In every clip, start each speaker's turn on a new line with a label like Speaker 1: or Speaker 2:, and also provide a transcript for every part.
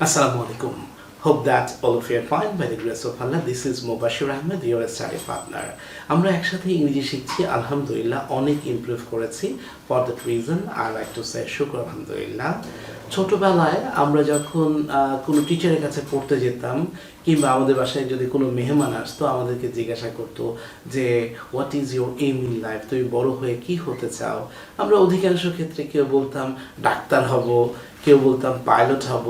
Speaker 1: Assalamu alaikum. Hope that all of you are fine by the grace of Allah. This is Mubashir Ahmed, your study partner. আমরা একসাথে ইংরেজি শিখছি আলহামদুলিল্লাহ অনেক improve করেছি for that reason I like to say শুক্র আলহামদুলিল্লাহ ছোটবেলায় আমরা যখন কোনো টিচারের কাছে পড়তে যেতাম কিংবা আমাদের বাসায় যদি কোনো মেহমান আসতো আমাদেরকে জিজ্ঞাসা করতো যে what is your aim in life তুমি বড় হয়ে কি হতে চাও আমরা অধিকাংশ ক্ষেত্রে কেউ বলতাম ডাক্তার হব কেউ বলতাম পাইলট হব,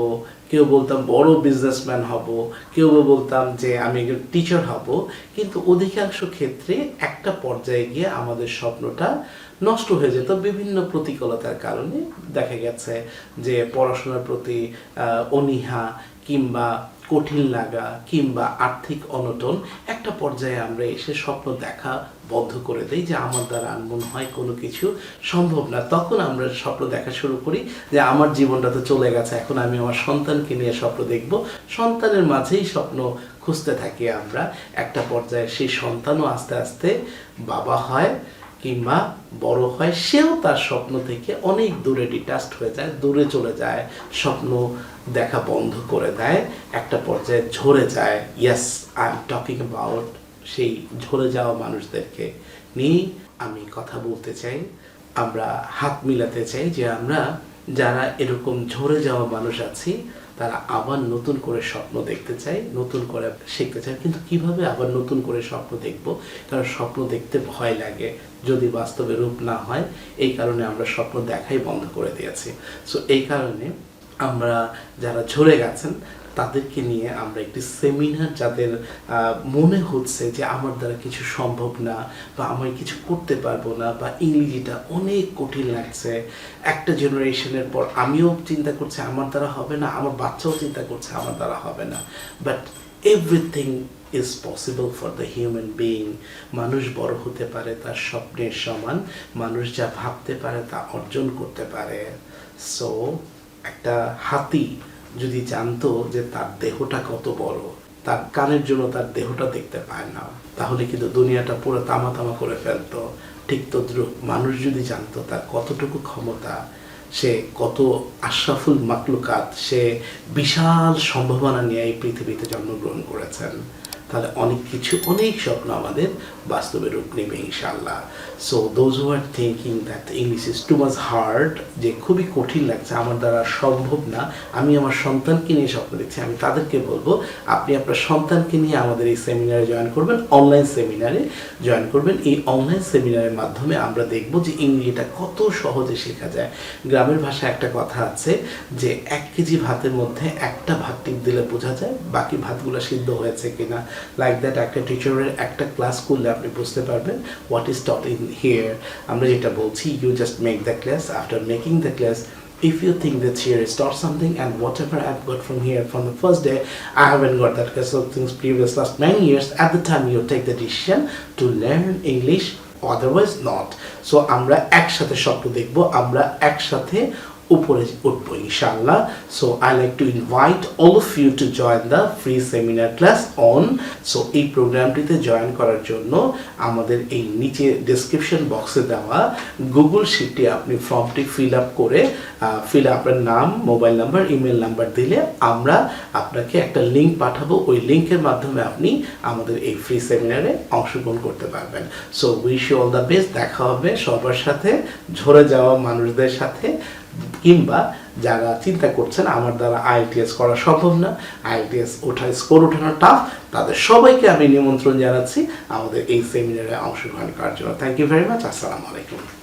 Speaker 1: কেউ বলতাম বড় বিজনেসম্যান হব, কেউ বলতাম যে আমি টিচার হব। কিন্তু অধিকাংশ ক্ষেত্রে একটা পর্যায়ে গিয়ে আমাদের স্বপ্নটা নষ্ট হয়ে যেত বিভিন্ন প্রতিকূলতার কারণে। দেখা গেছে যে পড়াশোনার প্রতি অনীহা কিংবা কঠিন লাগা কিংবা আর্থিক অনটন, একটা পর্যায়ে আমরা এসে স্বপ্ন দেখা বন্ধ করে দেই যে আমার দ্বারা আর মনে হয় কোনো কিছু সম্ভব না। তখন আমরা স্বপ্ন দেখা শুরু করি যে আমার জীবনটা তো চলে গেছে, এখন আমি আমার সন্তানকে নিয়ে স্বপ্ন দেখব। সন্তানের মাঝেই স্বপ্ন খুঁজতে থাকি আমরা। একটা পর্যায়ে সেই সন্তানও আস্তে আস্তে বাবা হয় কিংবা বড় হয় সেও তার স্বপ্ন থেকে অনেক দূরে ডিটাচড হয়ে যায়, দূরে চলে যায়, স্বপ্ন দেখা বন্ধ করে দেয়, একটা পর্যায়ে ঝরে যায়। Yes I am talking about সেই ঝরে যাওয়া মানুষদেরকে নিয়ে আমি কথা বলতে চাই, আমরা হাত মিলাতে চাই যে আমরা যারা এরকম ঝরে যাওয়া মানুষ আছি তারা আবার নতুন করে স্বপ্ন দেখতে চাই নতুন করে শিখতে চাই কিন্তু কীভাবে আবার নতুন করে স্বপ্ন দেখব? কারণ স্বপ্ন দেখতে ভয় লাগে। যদি বাস্তবে রূপ না হয়, এই কারণে আমরা স্বপ্ন দেখাই বন্ধ করে দিয়েছি। সো এই কারণে আমরা যারা ঝরে গেছেন তাদেরকে নিয়ে আমরা একটি সেমিনার যাদের মনে হচ্ছে যে আমার দ্বারা কিছু সম্ভব না বা আমি কিছু করতে পারব না বা ইংরেজিটা অনেক কঠিন লাগছে, একটা জেনারেশনের পর আমিও চিন্তা করছি আমার দ্বারা হবে না, আমার বাচ্চাও চিন্তা করছে আমার দ্বারা হবে না। But everything is possible for the human being মানুষ বড় হতে পারে, তার স্বপ্নের সমান। মানুষ যা ভাবতে পারে তা অর্জন করতে পারে। সো একটা হাতি যদি জানতো যে তার দেহটা কত বড়, তার কানের জন্য তার দেহটা দেখতে পায় না, তাহলে কিন্তু দুনিয়াটা পুরো তামা তামা করে ফেলতো। ঠিক তদ্রুপ মানুষ যদি জানতো তার কতটুকু ক্ষমতা, সে কত আশরাফুল মাকলুকাত সে বিশাল সম্ভাবনা নিয়ে এই পৃথিবীতে জন্মগ্রহণ করেছেন। তাহলে অনেক কিছু, অনেক স্বপ্ন আমাদের বাস্তবে রূপ নেবে ইনশাল্লাহ so those who are thinking that English is too much hard যে খুবই কঠিন লাগছে, আমার দ্বারা সম্ভব না, আমি আমার সন্তানকে নিয়ে স্বপ্ন দেখছি, আমি তাদেরকে বলব, আপনি আপনার সন্তানকে নিয়ে আমাদের এই সেমিনারে জয়েন করবেন অনলাইন সেমিনারে জয়েন করবেন। এই অনলাইন সেমিনারের মাধ্যমে আমরা দেখব যে ইংরেজিটা কত সহজে শেখা যায়। গ্রামের ভাষায় একটা কথা আছে যে, এক কেজি ভাতের মধ্যে একটা ভাত টিপ দিলে বোঝা যায় বাকি ভাতগুলো সিদ্ধ হয়েছে কিনা। লাইক দ্যাট একটা টিচারের একটা ক্লাস করলে আপনি বুঝতে পারবেন what is taught in here আমরা যেটা বলছি you just make the class after making the class if you think that here is taught something and whatever I've got from here from the first day, I haven't got that because of things previous last nine years, at the time you take the decision to learn English, otherwise not. So আমরা একসাথে স্বপ্ন দেখব আমরা একসাথে উপরে উঠবো ইনশাল্লাহ so I like to invite all of you to join the free seminar class on so এই প্রোগ্রামটিতে জয়েন করার জন্য আমাদের এই নিচে ডেসক্রিপশন বক্সে দেওয়া গুগল শিটটি আপনি ফর্মটি ফিল আপ করে ফিল আপনার নাম মোবাইল নাম্বার ইমেল নাম্বার দিলে আমরা আপনাকে একটা লিঙ্ক পাঠাবো। ওই লিঙ্কের মাধ্যমে আপনি আমাদের এই ফ্রি সেমিনারে অংশগ্রহণ করতে পারবেন। So wish you all the best দেখা হবে সবার সাথে, ঝরে যাওয়া মানুষদের সাথে। কিংবা যারা চিন্তা করছেন, আমার দ্বারা আইটিএস করা সম্ভব না আইটিএস ওঠা স্কোর ওঠানো টাফ তাদের সবাইকে আমি নিমন্ত্রণ জানাচ্ছি আমাদের এই সেমিনারে অংশগ্রহণ করার জন্য। থ্যাংক ইউ ভেরি মাচ আসসালামু আলাইকুম।